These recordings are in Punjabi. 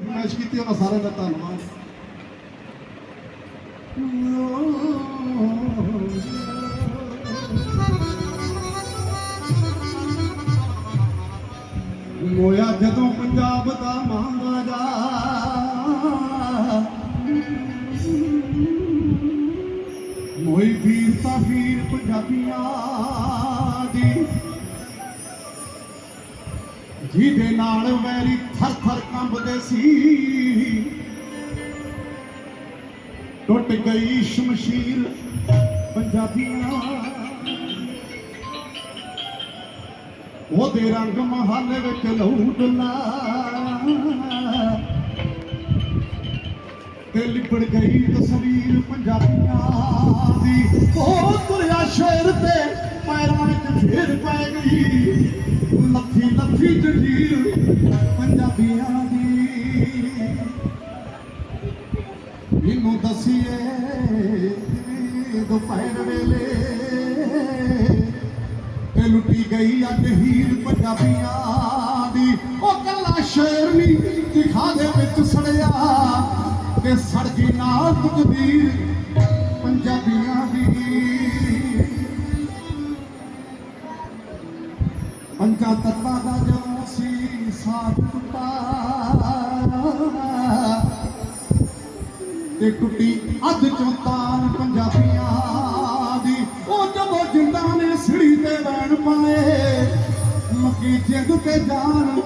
ਫਰਮਾਇਸ਼ ਕੀਤੀ ਉਹਨਾਂ ਸਾਰਿਆਂ ਦਾ ਧੰਨਵਾਦ। ਮੋਇਆ ਜਦੋਂ ਪੰਜਾਬ ਦਾ ਮਹਾਰਾਜਾ, ਮੋਈ ਵੀਰ ਤਾਂ ਵੀਰ ਪੰਜਾਬੀਆਂ ਦੀ। ਜਿਹਦੇ ਨਾਲ ਵੈਰੀ ਥਰ ਥਰ ਕੰਮ ਸੀ। ਟੁੱਟ ਗਈ ਸ਼ਮਸ਼ੀਰ ਪੰਜਾਬੀਆਂ ਉਹਦੇ ਰੰਗ ਮਹੱਲੇ ਵਿੱਚ ਲਹੂ ਤੇ ਲਿਪੜ ਗਈ ਤਸਵੀਰ ਪੰਜਾਬੀਆਂ ਦੀ। ਉਹ ਤੁਰਿਆ ਸ਼ੇਰ ਤੇ ਪੈਰਾਂ ਵਿੱਚ ਫੇਰ ਪੈ ਗਈ। ਲੱਥੀ ਲੱਥੀ ਜੰਜੀਰ ਪੰਜਾਬੀਆਂ ਇਹਨੂੰ ਦਸੀਏ ਦੁਪਹਿਰ ਵੇਲੇ ਤੇ ਲੁੱਟੀ ਗਈ ਅੱਜ ਹੀਰ ਪੰਜਾਬੀਆਂ ਦੀ। ਉਹ ਕੱਲਾ ਸ਼ੇਰ ਨਹੀਂ ਦਿਖਾ ਦੇ ਵਿੱਚ ਸੜਿਆ ਤੇ ਸੜਕੀ ਨਾਲ ਤਕਦੀਰ ਪੰਜਾਬੀਆਂ ਦੀ। ਪੰਜਾਂ ਤੱਤਾਂ ਦਾ ਜਦੋਂ ਸੀ ਸਾਥ ਟੁੱਟਾ ਤੇ ਟੁੱਟੀ ਅੱਧ ਚੋਂ ਪੰਜਾਬੀਆਂ ਦੀ। ਉਹ ਜਦੋਂ ਜਿੰਦਾਂ ਨੇ ਸਿੜੀ ਤੇ ਵੈਣ ਪਾਏ। ਮੱਕੀ ਜਿੰਦ ਤੇ ਜਾਨ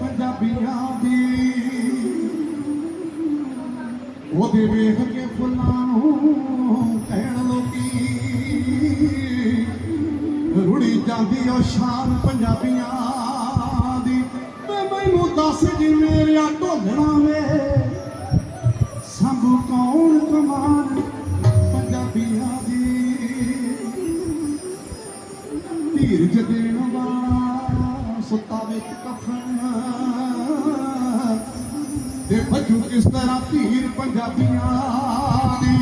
ਪੰਜਾਬੀਆਂ ਦੀ। ਉਹਦੇ ਵੇਖ ਕੇ ਫੁੱਲਾਂ ਨੂੰ ਕਹਿਣ ਲੋਕੀ, ਰੁੜੀ ਜਾਂਦੀ ਉਹ ਸ਼ਾਨ ਪੰਜਾਬੀਆਂ ਦੀ। ਤੇ ਮੈਨੂੰ ਦੱਸ ਜੀ, ਮੇਰਾ ਢੋਲਣਾ ਵੇ। ਧੀਰਜ ਦੇਣ ਵਾਲਾ ਸੁੱਤਾ ਵਿੱਚ ਕਫਨ ਤੇ ਭੱਜੂ ਇਸ ਤਰ੍ਹਾਂ ਧੀਰ ਪੰਜਾਬੀਆਂ ਦੀ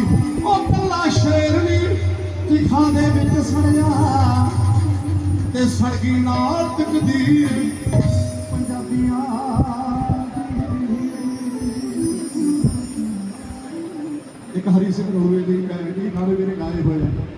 ਉਹ ਕੱਲਾ ਸ਼ੇਰ ਵੀ ਚਿਖਾ ਦੇ ਵਿੱਚ ਸੜਿਆ। ਤੇ ਸੜਗੀ ਨਾਲ ਤਕਦੀਰ ਇੱਕ ਹਰੀ ਸਿੰਘ ਰੋਵੇ ਦੀ ਪੈਰ ਦੀ ਨਾਲੇ ਮੇਰੇ ਗਾਏ ਹੋਏ